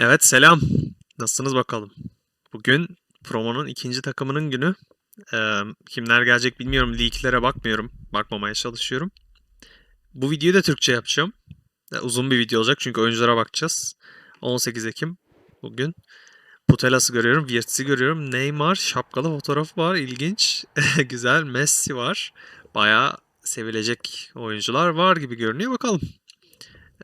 Evet selam. Nasılsınız bakalım? Bugün promonun ikinci takımının günü. Ee, kimler gelecek bilmiyorum. Leaklere bakmıyorum. Bakmamaya çalışıyorum. Bu videoyu da Türkçe yapacağım. Ee, uzun bir video olacak çünkü oyunculara bakacağız. 18 Ekim bugün. Putelas'ı görüyorum. Wirtz'i görüyorum. Neymar şapkalı fotoğrafı var. İlginç. Güzel. Messi var. Bayağı sevilecek oyuncular var gibi görünüyor. Bakalım.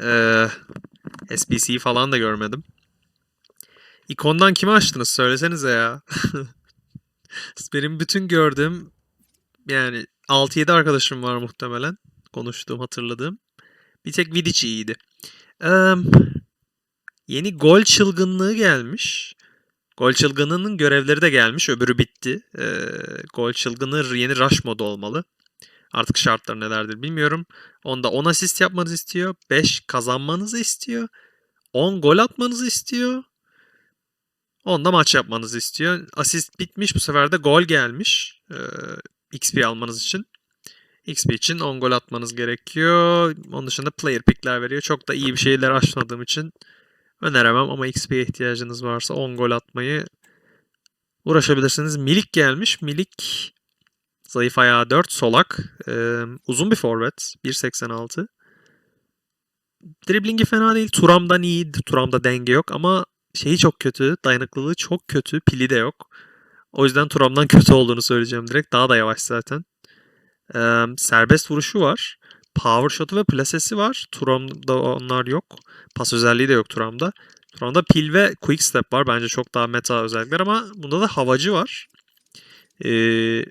Ee, SBC'yi falan da görmedim. İkondan kimi açtınız söylesenize ya. Benim bütün gördüğüm yani 6-7 arkadaşım var muhtemelen. Konuştuğum, hatırladığım. Bir tek Vidic iyiydi. Eee, yeni gol çılgınlığı gelmiş. Gol çılgınlığının görevleri de gelmiş. Öbürü bitti. Eee, gol çılgınlığı yeni rush modu olmalı. Artık şartları nelerdir bilmiyorum. Onda 10 asist yapmanızı istiyor. 5 kazanmanızı istiyor. 10 gol atmanızı istiyor. Onda maç yapmanızı istiyor. Asist bitmiş bu sefer de gol gelmiş. Ee, XP almanız için. XP için 10 gol atmanız gerekiyor. Onun dışında player pickler veriyor. Çok da iyi bir şeyler açmadığım için öneremem ama XP'ye ihtiyacınız varsa 10 gol atmayı uğraşabilirsiniz. Milik gelmiş. Milik zayıf ayağı 4 solak. Ee, uzun bir forvet. 1.86. Driblingi fena değil. Turam'dan iyi. Turam'da denge yok ama şeyi çok kötü. Dayanıklılığı çok kötü. Pili de yok. O yüzden Turam'dan kötü olduğunu söyleyeceğim direkt. Daha da yavaş zaten. Ee, serbest vuruşu var. Power shot'u ve plasesi var. Turam'da onlar yok. Pas özelliği de yok Turam'da. Turam'da pil ve quick step var. Bence çok daha meta özellikler ama bunda da havacı var. Ee,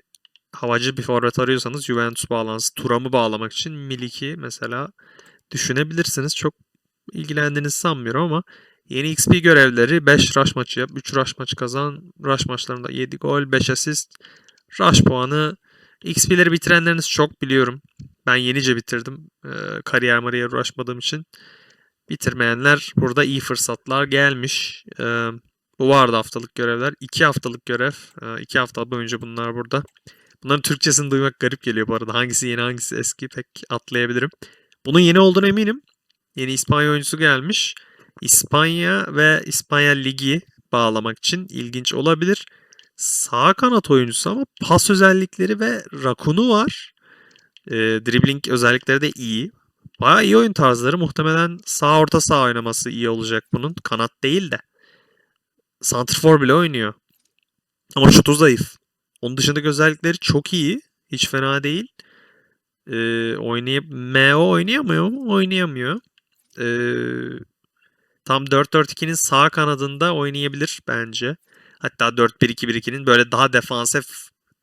havacı bir forvet arıyorsanız Juventus bağlantısı Turam'ı bağlamak için Milik'i mesela düşünebilirsiniz. Çok ilgilendiğinizi sanmıyorum ama Yeni XP görevleri 5 rush maçı yap, 3 rush maçı kazan, rush maçlarında 7 gol, 5 asist, rush puanı. XP'leri bitirenleriniz çok biliyorum. Ben yenice bitirdim. Ee, kariyer mariyer uğraşmadığım için. Bitirmeyenler burada iyi fırsatlar gelmiş. Ee, bu vardı haftalık görevler. 2 haftalık görev. 2 hafta boyunca bunlar burada. Bunların Türkçesini duymak garip geliyor bu arada. Hangisi yeni hangisi eski pek atlayabilirim. Bunun yeni olduğunu eminim. Yeni İspanya oyuncusu gelmiş. İspanya ve İspanya Ligi bağlamak için ilginç olabilir. Sağ kanat oyuncusu ama pas özellikleri ve rakunu var. E, dribbling özellikleri de iyi. Bayağı iyi oyun tarzları. Muhtemelen sağ orta sağ oynaması iyi olacak bunun. Kanat değil de. Santrfor bile oynuyor. Ama şutu zayıf. Onun dışındaki özellikleri çok iyi. Hiç fena değil. E, oynayıp MO oynayamıyor mu? Oynayamıyor. Eee Tam 4-4-2'nin sağ kanadında oynayabilir bence. Hatta 4-1-2-1-2'nin böyle daha defansif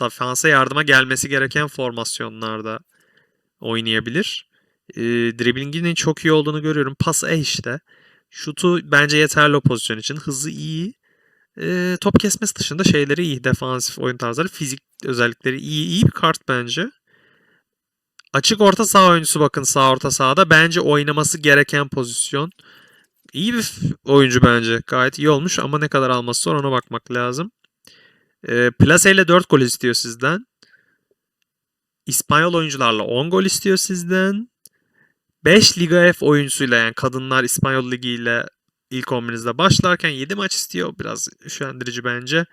defansa yardıma gelmesi gereken formasyonlarda oynayabilir. E, driblinginin çok iyi olduğunu görüyorum. Pas e işte. Şutu bence yeterli o pozisyon için. Hızı iyi. E, top kesmesi dışında şeyleri iyi. Defansif oyun tarzları. Fizik özellikleri iyi. İyi bir kart bence. Açık orta saha oyuncusu bakın sağ orta sahada. Bence oynaması gereken pozisyon. İyi bir oyuncu bence. Gayet iyi olmuş ama ne kadar alması sonra ona bakmak lazım. E, Plase ile 4 gol istiyor sizden. İspanyol oyuncularla 10 gol istiyor sizden. 5 Liga F oyuncusuyla yani kadınlar İspanyol Ligi ile ilk 11'inizde başlarken 7 maç istiyor. Biraz üşendirici bence.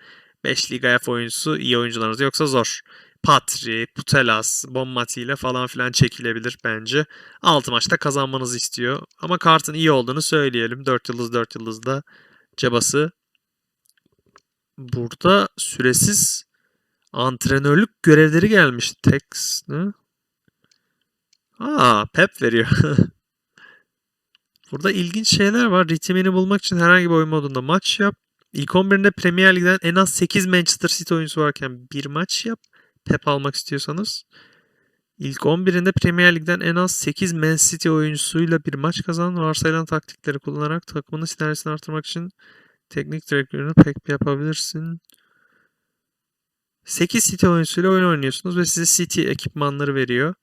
5 Liga F oyuncusu iyi oyuncularınız yoksa zor. Patri, Putelas, Bonmati ile falan filan çekilebilir bence. 6 maçta kazanmanızı istiyor. Ama kartın iyi olduğunu söyleyelim. 4 yıldız 4 yıldızda cabası. Burada süresiz antrenörlük görevleri gelmiş. Tex ne? Aa, Pep veriyor. Burada ilginç şeyler var. Ritmini bulmak için herhangi bir oyun modunda maç yap. İlk 11'inde Premier Lig'den en az 8 Manchester City oyuncusu varken bir maç yap. Pep almak istiyorsanız. İlk 11'inde Premier Lig'den en az 8 Man City oyuncusuyla bir maç kazan. Varsayılan taktikleri kullanarak takımının sinerjisini artırmak için teknik direktörünü pek yapabilirsin. 8 City oyuncusuyla oyun oynuyorsunuz ve size City ekipmanları veriyor.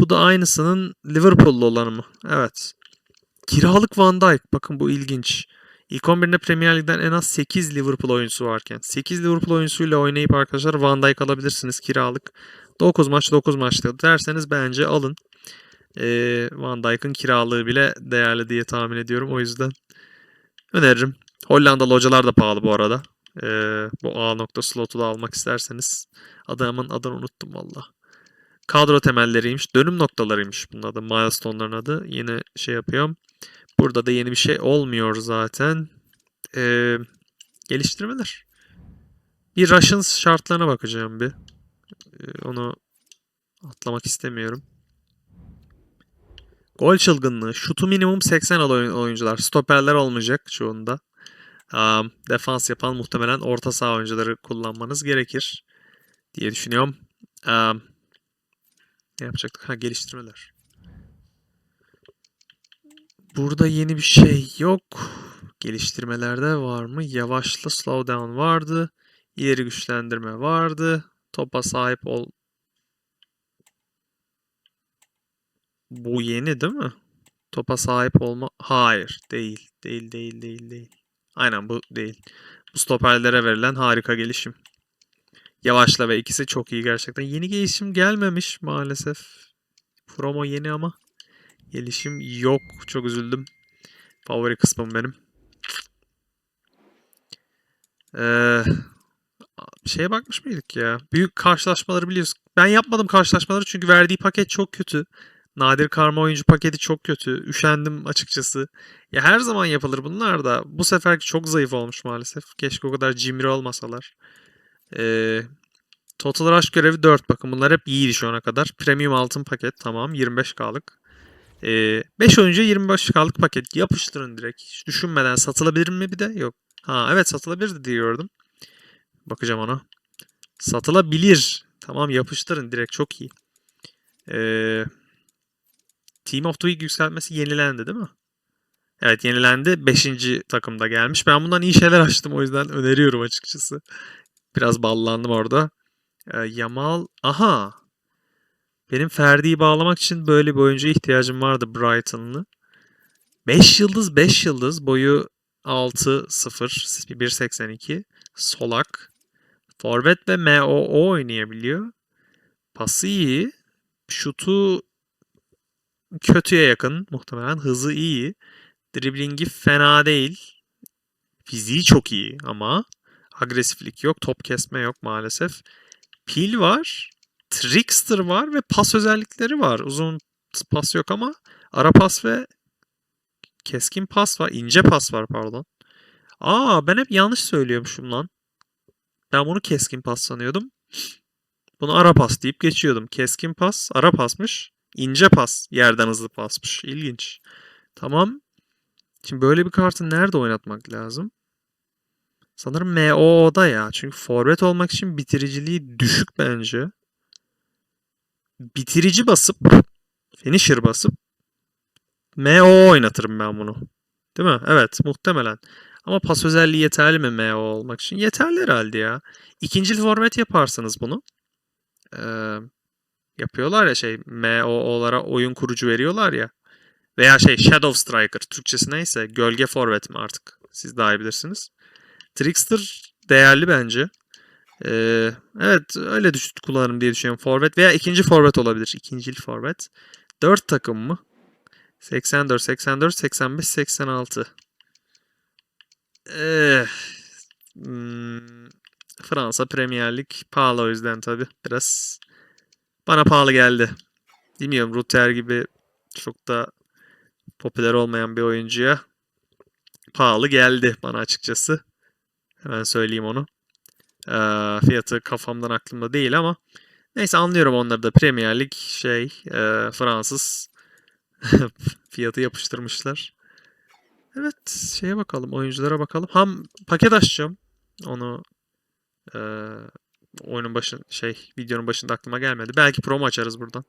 Bu da aynısının Liverpool'lu olanı mı? Evet. Kiralık Van Dijk. Bakın bu ilginç. İlk 11'inde Premier Lig'den en az 8 Liverpool oyuncusu varken 8 Liverpool oyuncusuyla oynayıp arkadaşlar Van Dijk alabilirsiniz kiralık. 9 maç 9 maçta derseniz bence alın. Ee, Van Dijk'ın kiralığı bile değerli diye tahmin ediyorum. O yüzden Öneririm. Hollandalı hocalar da pahalı bu arada. Ee, bu A nokta slotu da almak isterseniz. Adamın adını unuttum valla. Kadro temelleriymiş. Dönüm noktalarıymış bunun adı. Milestone'ların adı. Yine şey yapıyorum. Burada da yeni bir şey olmuyor zaten. Ee, geliştirmeler. Bir Russians şartlarına bakacağım bir. Ee, onu atlamak istemiyorum. Gol çılgınlığı. Şutu minimum 80 al oyun- oyuncular. Stoperler olmayacak çoğunda. Am, defans yapan muhtemelen orta saha oyuncuları kullanmanız gerekir diye düşünüyorum. Am, ne yapacaktık? Ha geliştirmeler. Burada yeni bir şey yok. Geliştirmelerde var mı? Yavaşla slowdown vardı. İleri güçlendirme vardı. Topa sahip ol. Bu yeni değil mi? Topa sahip olma. Hayır, değil. Değil, değil, değil, değil. Aynen bu değil. Bu stoperlere verilen harika gelişim. Yavaşla ve ikisi çok iyi gerçekten. Yeni gelişim gelmemiş maalesef. Promo yeni ama gelişim yok. Çok üzüldüm. Favori kısmım benim. Ee, şeye bakmış mıydık ya? Büyük karşılaşmaları biliyoruz. Ben yapmadım karşılaşmaları çünkü verdiği paket çok kötü. Nadir karma oyuncu paketi çok kötü. Üşendim açıkçası. Ya her zaman yapılır bunlar da. Bu seferki çok zayıf olmuş maalesef. Keşke o kadar cimri olmasalar. Ee, Total Rush görevi 4 bakın. Bunlar hep iyiydi şu ana kadar. Premium altın paket tamam 25K'lık. Ee, 5 oyuncu 25K'lık paket. Yapıştırın direkt. Hiç düşünmeden satılabilir mi bir de? Yok. Ha evet satılabilir diye gördüm. Bakacağım ona. Satılabilir. Tamam yapıştırın direkt çok iyi. Ee, Team of the Week yükseltmesi yenilendi değil mi? Evet yenilendi. 5. takımda gelmiş. Ben bundan iyi şeyler açtım o yüzden öneriyorum açıkçası. Biraz ballandım orada. Ee, Yamal. Aha. Benim Ferdi'yi bağlamak için böyle bir oyuncuya ihtiyacım vardı Brighton'lı. 5 yıldız 5 yıldız. Boyu 6 0 1.82. Solak. Forvet ve MOO oynayabiliyor. Pası iyi. Şutu kötüye yakın muhtemelen. Hızı iyi. Driblingi fena değil. Fiziği çok iyi ama agresiflik yok. Top kesme yok maalesef. Pil var. Trickster var ve pas özellikleri var. Uzun pas yok ama ara pas ve keskin pas var. ince pas var pardon. Aa ben hep yanlış söylüyormuşum lan. Ben bunu keskin pas sanıyordum. Bunu ara pas deyip geçiyordum. Keskin pas ara pasmış. İnce pas yerden hızlı pasmış. İlginç. Tamam. Şimdi böyle bir kartı nerede oynatmak lazım? Sanırım MO'da ya. Çünkü forvet olmak için bitiriciliği düşük bence. Bitirici basıp finisher basıp MO oynatırım ben bunu. Değil mi? Evet muhtemelen. Ama pas özelliği yeterli mi MO olmak için? Yeterli herhalde ya. İkinci forvet yaparsınız bunu. Ee, yapıyorlar ya şey MO'lara oyun kurucu veriyorlar ya. Veya şey Shadow Striker Türkçesi neyse gölge forvet mi artık siz daha iyi bilirsiniz. Trickster değerli bence. Ee, evet öyle düş kullanırım diye düşünüyorum. Forvet veya ikinci forvet olabilir. İkincil forvet. 4 takım mı? 84, 84, 85, 86. Ee, hmm, Fransa Premier Lig pahalı o yüzden tabi. Biraz bana pahalı geldi. Bilmiyorum Rutter gibi çok da popüler olmayan bir oyuncuya pahalı geldi bana açıkçası. Hemen söyleyeyim onu. Ee, fiyatı kafamdan aklımda değil ama neyse anlıyorum onları da Premier Lig şey e, Fransız fiyatı yapıştırmışlar. Evet şeye bakalım oyunculara bakalım. Ham paket açacağım. Onu e, oyunun başı şey videonun başında aklıma gelmedi. Belki promo açarız buradan.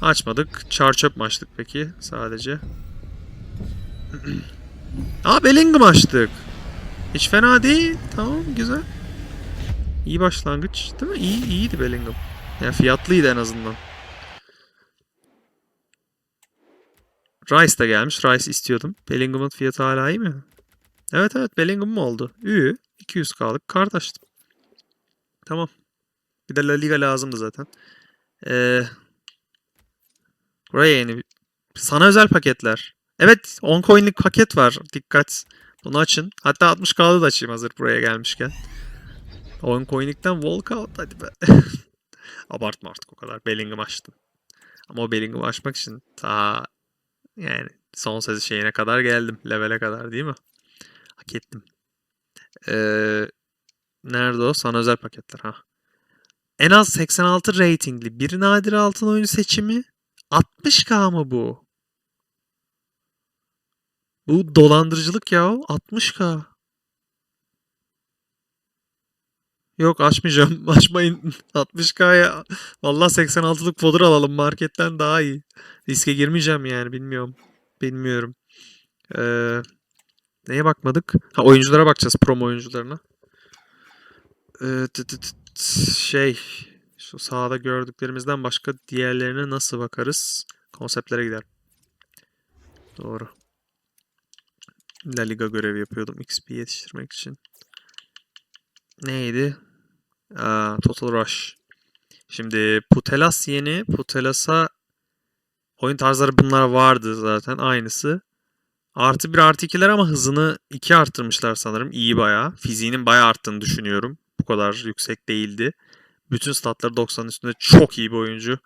Açmadık. Çar çöp mü peki sadece? Aa Bellingham açtık. Hiç fena değil. Tamam güzel. İyi başlangıç değil mi? İyi, iyiydi Bellingham. Yani fiyatlıydı en azından. Rice de gelmiş. Rice istiyordum. Bellingham'ın fiyatı hala iyi mi? Evet evet Bellingham mı oldu? Ü 200k'lık kart açtım. Tamam. Bir de La Liga lazımdı zaten. Ee, buraya yeni sana özel paketler. Evet 10 coin'lik paket var. Dikkat. Bunu açın. Hatta 60k'lı da açayım hazır buraya gelmişken. 10 coin'likten walkout hadi be. Abartma artık o kadar. Bellingham açtım. Ama o Bellingham açmak için ta yani son sezon şeyine kadar geldim. Levele kadar değil mi? Hak ettim. Ee, nerede o? Sana özel paketler ha. En az 86 ratingli bir nadir altın oyunu seçimi 60k mı bu? Bu dolandırıcılık ya. 60k. Yok açmayacağım. Açmayın. 60k'ya. Vallahi 86'lık fodur alalım. Marketten daha iyi. Riske girmeyeceğim yani. Bilmiyorum. Bilmiyorum. Ee, neye bakmadık? Ha oyunculara bakacağız. Promo oyuncularına. Ee, şey. Şu sağda gördüklerimizden başka diğerlerine nasıl bakarız? Konseptlere gidelim. Doğru. La Liga görevi yapıyordum XP yetiştirmek için. Neydi? Aa, Total Rush. Şimdi Putelas yeni. Putelas'a oyun tarzları bunlar vardı zaten. Aynısı. Artı bir artı ikiler ama hızını iki arttırmışlar sanırım. İyi bayağı. Fiziğinin bayağı arttığını düşünüyorum. Bu kadar yüksek değildi. Bütün statları 90'ın üstünde çok iyi bir oyuncu.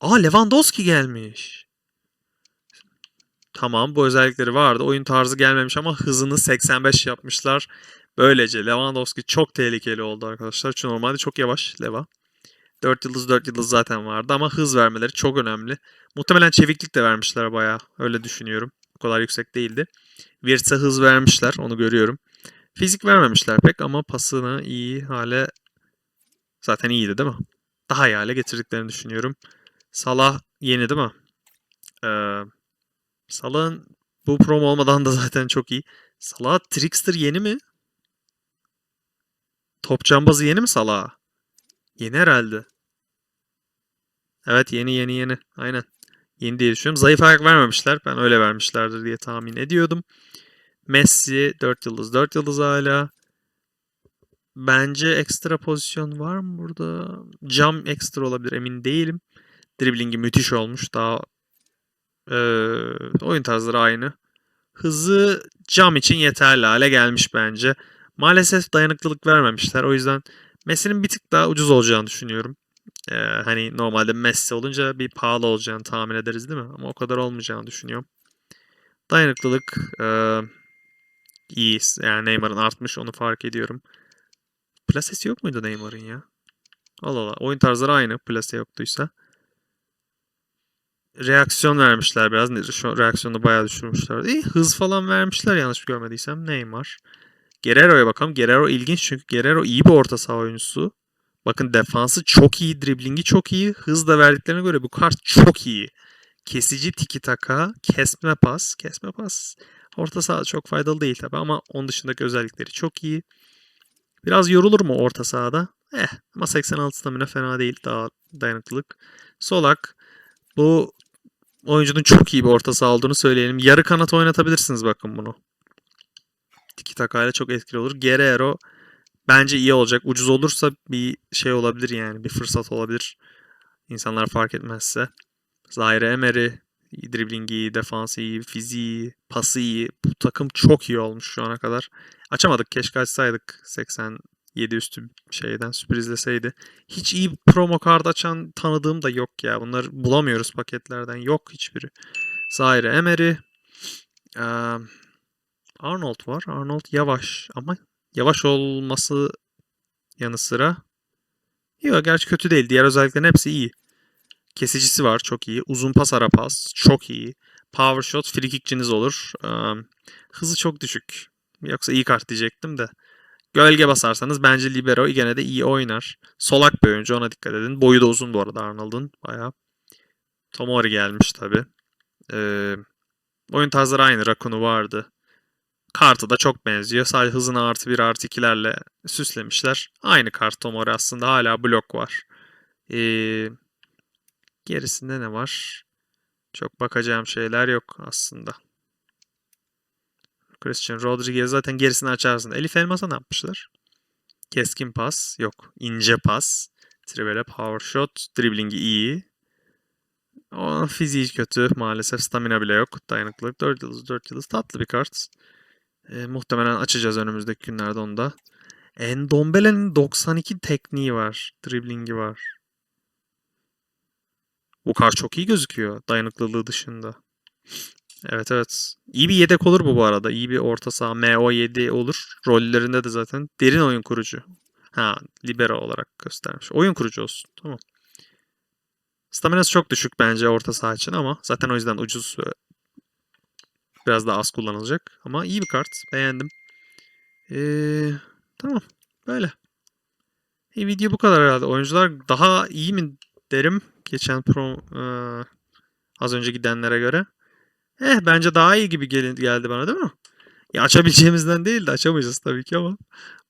Aa Lewandowski gelmiş. Tamam bu özellikleri vardı. Oyun tarzı gelmemiş ama hızını 85 yapmışlar. Böylece Lewandowski çok tehlikeli oldu arkadaşlar. Çünkü normalde çok yavaş Leva. 4 yıldız 4 yıldız zaten vardı ama hız vermeleri çok önemli. Muhtemelen çeviklik de vermişler bayağı. Öyle düşünüyorum. Bu kadar yüksek değildi. Wirtz'e hız vermişler. Onu görüyorum. Fizik vermemişler pek ama pasını iyi hale zaten iyiydi değil mi? Daha iyi hale getirdiklerini düşünüyorum. Salah yeni değil mi? Ee, Salah'ın bu promo olmadan da zaten çok iyi. Salah Trickster yeni mi? Top cambazı yeni mi Salah? Yeni herhalde. Evet yeni yeni yeni. Aynen. Yeni diye düşünüyorum. Zayıf ayak vermemişler. Ben öyle vermişlerdir diye tahmin ediyordum. Messi 4 yıldız 4 yıldız hala. Bence ekstra pozisyon var mı burada? Cam ekstra olabilir emin değilim. Driblingi müthiş olmuş. Daha ee, oyun tarzları aynı. Hızı cam için yeterli hale gelmiş bence. Maalesef dayanıklılık vermemişler. O yüzden Messi'nin bir tık daha ucuz olacağını düşünüyorum. Ee, hani normalde Messi olunca bir pahalı olacağını tahmin ederiz değil mi? Ama o kadar olmayacağını düşünüyorum. Dayanıklılık e, iyi. Yani Neymar'ın artmış onu fark ediyorum. Plasesi yok muydu Neymar'ın ya? Allah Allah. Oyun tarzları aynı. Plase yoktuysa. Reaksiyon vermişler biraz. Şu reaksiyonu bayağı düşürmüşler. İyi hız falan vermişler yanlış görmediysem. Neymar. Guerrero'ya bakalım. Guerrero ilginç çünkü Guerrero iyi bir orta saha oyuncusu. Bakın defansı çok iyi, driblingi çok iyi. Hız da verdiklerine göre bu kart çok iyi. Kesici tiki taka, kesme pas, kesme pas. Orta saha çok faydalı değil tabi ama onun dışındaki özellikleri çok iyi. Biraz yorulur mu orta sahada? Eh ama 86 stamina fena değil. Daha dayanıklılık. Solak. Bu oyuncunun çok iyi bir orta saha olduğunu söyleyelim. Yarı kanat oynatabilirsiniz bakın bunu. Tiki taka ile çok etkili olur. Guerrero bence iyi olacak. Ucuz olursa bir şey olabilir yani. Bir fırsat olabilir. İnsanlar fark etmezse. Zaire Emery driblingi iyi, defansı iyi, fiziği, pası iyi. Bu takım çok iyi olmuş şu ana kadar. Açamadık. Keşke açsaydık. 87 üstü şeyden sürprizleseydi. Hiç iyi promo kart açan tanıdığım da yok ya. Bunları bulamıyoruz paketlerden. Yok hiçbiri. Zaire Emery. Ee, Arnold var. Arnold yavaş ama yavaş olması yanı sıra yok gerçi kötü değil. Diğer özelliklerin hepsi iyi. Kesicisi var çok iyi. Uzun pas ara pas çok iyi. Power shot free kickçiniz olur. Hızı çok düşük. Yoksa iyi kart diyecektim de. Gölge basarsanız bence Libero gene de iyi oynar. Solak bir oyuncu ona dikkat edin. Boyu da uzun bu arada Arnold'un bayağı. Tomori gelmiş tabi. Ee, oyun tarzları aynı. Rakun'u vardı. Kartı da çok benziyor. Sadece hızını artı bir artı ikilerle süslemişler. Aynı kart Tomori aslında hala blok var. Ee, gerisinde ne var? Çok bakacağım şeyler yok aslında. Christian Rodriguez zaten gerisini açarsın. Elif Elmas'a ne yapmışlar? Keskin pas. Yok. ince pas. Trivela power shot. Driblingi iyi. O fiziği kötü. Maalesef stamina bile yok. Dayanıklılık 4 yıldız 4 yıldız. Tatlı bir kart. E, muhtemelen açacağız önümüzdeki günlerde onu da. Endombele'nin 92 tekniği var. Driblingi var. Bu kar çok iyi gözüküyor dayanıklılığı dışında. Evet evet. İyi bir yedek olur bu bu arada. İyi bir orta saha MO7 olur. Rollerinde de zaten derin oyun kurucu. Ha, libero olarak göstermiş. Oyun kurucu olsun. Tamam. Staminası çok düşük bence orta saha için ama zaten o yüzden ucuz biraz daha az kullanılacak. Ama iyi bir kart. Beğendim. Ee, tamam. Böyle. E, video bu kadar herhalde. Oyuncular daha iyi mi derim geçen pro eee, az önce gidenlere göre. Eh bence daha iyi gibi gel- geldi bana değil mi? Ya açabileceğimizden değil de açamayacağız tabii ki ama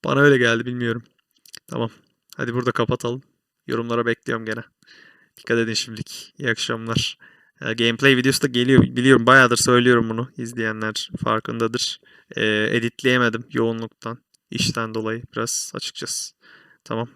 bana öyle geldi bilmiyorum. Tamam. Hadi burada kapatalım. Yorumlara bekliyorum gene. Dikkat edin şimdilik. İyi akşamlar. Gameplay videosu da geliyor. Biliyorum bayağıdır söylüyorum bunu. İzleyenler farkındadır. Ee, editleyemedim yoğunluktan. işten dolayı biraz açıkçası. Tamam.